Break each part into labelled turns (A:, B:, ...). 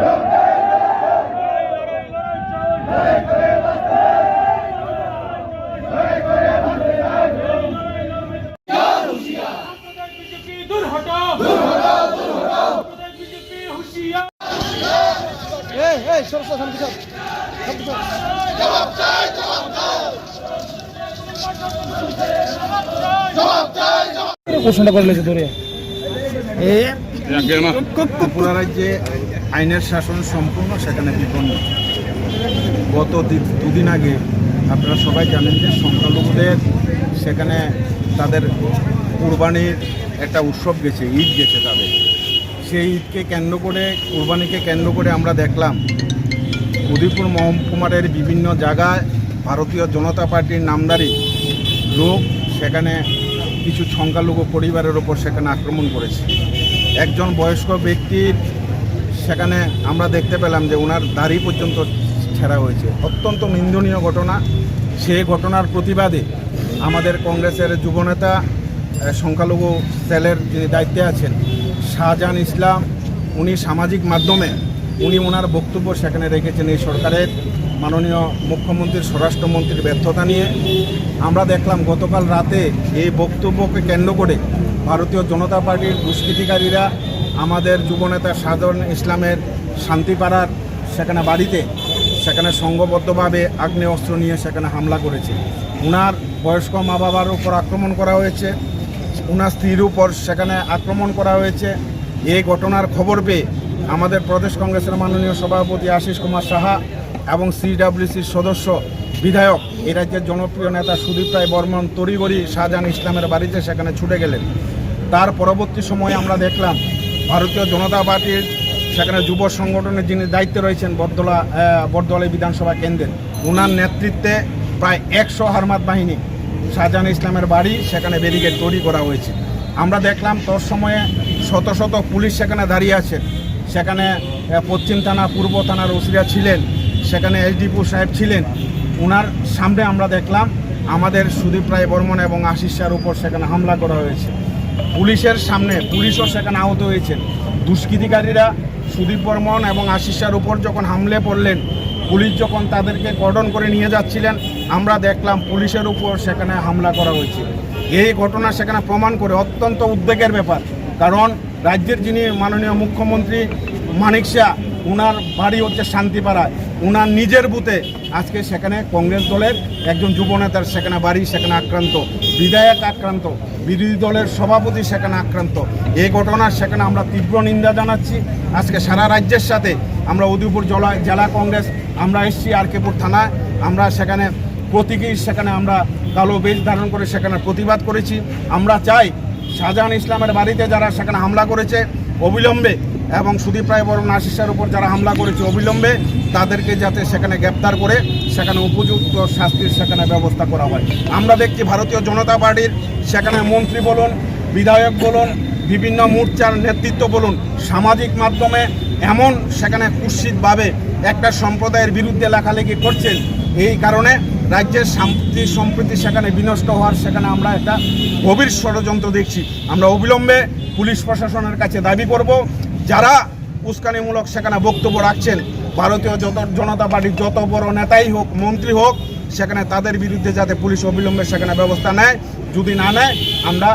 A: হটাও দূর হটাও দূর হটাও বিজেপি
B: আইনের শাসন সম্পূর্ণ সেখানে বিপন্ন। গত দুদিন আগে আপনারা সবাই জানেন যে সংখ্যালঘুদের সেখানে তাদের কুরবানির একটা উৎসব গেছে, ঈদ গেছে তাদের। সেই ঈদকে কেন্দ্র করে, কুরবানিকে কেন্দ্র করে আমরা দেখলাম উদয়পুর মহকুমারের বিভিন্ন জায়গায় ভারতীয় জনতা পার্টির নামদারি লোক সেখানে কিছু সংখ্যালঘু পরিবারের ওপর সেখানে আক্রমণ করেছে। একজন বয়স্ক ব্যক্তির সেখানে আমরা দেখতে পেলাম যে ওনার দাড়ি পর্যন্ত ছেঁড়া হয়েছে। অত্যন্ত নিন্দনীয় ঘটনা। সে ঘটনার প্রতিবাদে আমাদের কংগ্রেসের যুবনেতা সংখ্যালঘু সেলের যিনি দায়িত্বে আছেন, শাহজাহান ইসলাম, উনি সামাজিক মাধ্যমে উনি ওনার বক্তব্য সেখানে রেখেছেন এই সরকারের মাননীয় মুখ্যমন্ত্রীর, স্বরাষ্ট্রমন্ত্রীর ব্যর্থতা নিয়ে। আমরা দেখলাম গতকাল রাতে এই বক্তব্যকে কেন্দ্র করে ভারতীয় জনতা পার্টির দুষ্কৃতিকারীরা আমাদের যুবনেতা সাধারণ ইসলামের শান্তিপাড়ার সেখানে বাড়িতে, সেখানে সংঘবদ্ধভাবে অস্ত্র নিয়ে সেখানে হামলা করেছে। উনার বয়স্ক মা বাবার উপর আক্রমণ করা হয়েছে। উনার স্ত্রীর উপর সেখানে আক্রমণ করা হয়েছে। এই ঘটনার খবর পেয়ে আমাদের প্রদেশ কংগ্রেসের মাননীয় সভাপতি আশিস কুমার সাহা এবং সিডাব্লিউসির সদস্য বিধায়ক, এই রাজ্যের জনপ্রিয় নেতা সুদীপ রায় বর্মন তড়িগড়ি শাহজাহান ইসলামের বাড়িতে সেখানে ছুটে গেলেন। তার পরবর্তী সময়ে আমরা দেখলাম ভারতীয় জনতা পার্টির সেখানে যুব সংগঠনের যিনি দায়িত্বে রয়েছেন বরদলা বরদলা বিধানসভা কেন্দ্রের ওনার নেতৃত্বে প্রায় একশো হারমাত বাহিনী শাহজাহান ইসলামের বাড়ি সেখানে ব্যারিকেড তৈরি করা হয়েছে। আমরা দেখলাম তোর সময়ে শত শত পুলিশ সেখানে দাঁড়িয়ে আছেন সেখানে পশ্চিম থানা, পূর্ব থানার ওসিরা ছিলেন, সেখানে এসডিপু সাহেব ছিলেন। ওনার সামনে আমরা দেখলাম আমাদের সুদীপ রায় বর্মন এবং আশিস উপর সেখানে হামলা করা হয়েছে। পুলিশের সামনে পুলিশও সেখানে আহত হয়েছেন। দুষ্কৃতিকারীরা সুদীপ বর্মন এবং আশিস শাহর উপর যখন হামলে পড়লেন, পুলিশ যখন তাদেরকে কর্ডন করে নিয়ে যাচ্ছিলেন, আমরা দেখলাম পুলিশের উপর সেখানে হামলা করা হয়েছে। এই ঘটনা সেখানে প্রমাণ করে অত্যন্ত উদ্বেগের ব্যাপার। কারণ রাজ্যের যিনি মাননীয় মুখ্যমন্ত্রী মানিক শাহ, উনার বাড়ি হচ্ছে শান্তিপাড়ায়। উনার নিজের বুথে আজকে সেখানে কংগ্রেস দলের একজন যুবনেতার সেখানে বাড়ি, সেখানে আক্রান্ত, বিধায়ক আক্রান্ত, বিরোধী দলের সভাপতি সেখানে আক্রান্ত। এই ঘটনার সেখানে আমরা তীব্র নিন্দা জানাচ্ছি। আজকে সারা রাজ্যের সাথে আমরা উদয়পুর জলা, জেলা কংগ্রেস, আমরা এসছি আরকেপুর থানায়। আমরা সেখানে প্রতীকী, সেখানে আমরা কালো বেশ ধারণ করে সেখানে প্রতিবাদ করেছি। আমরা চাই শাহজাহান ইসলামের বাড়িতে যারা সেখানে হামলা করেছে অবিলম্বে এবং সুদীপ রায় বরণ আশিসের উপর যারা হামলা করেছে অবিলম্বে তাদেরকে যাতে সেখানে গ্রেপ্তার করে সেখানে উপযুক্ত শাস্তির সেখানে ব্যবস্থা করা হয়। আমরা দেখছি ভারতীয় জনতা পার্টির সেখানে মন্ত্রী বলুন, বিধায়ক বলুন, বিভিন্ন মোর্চার নেতৃত্ব বলুন, সামাজিক মাধ্যমে এমন সেখানে কুৎসিতভাবে একটা সম্প্রদায়ের বিরুদ্ধে লেখালেখি করছেন, এই কারণে রাজ্যের শান্তি, সম্প্রীতি সেখানে বিনষ্ট হওয়ার সেখানে আমরা একটা গভীর ষড়যন্ত্র দেখছি। আমরা অবিলম্বে পুলিশ প্রশাসনের কাছে দাবি করব, যারা উস্কানিমূলক সেখানে বক্তব্য রাখছেন, ভারতীয় যত জনতা পার্টির যত বড় নেতাই হোক, মন্ত্রী হোক, সেখানে তাদের বিরুদ্ধে যাতে পুলিশ অবিলম্বে সেখানে ব্যবস্থা নেয়, যদি না নেয়, আমরা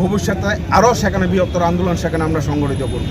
B: ভবিষ্যতে আরও সেখানে বৃহত্তর আন্দোলন সেখানে আমরা সংগঠিত করব।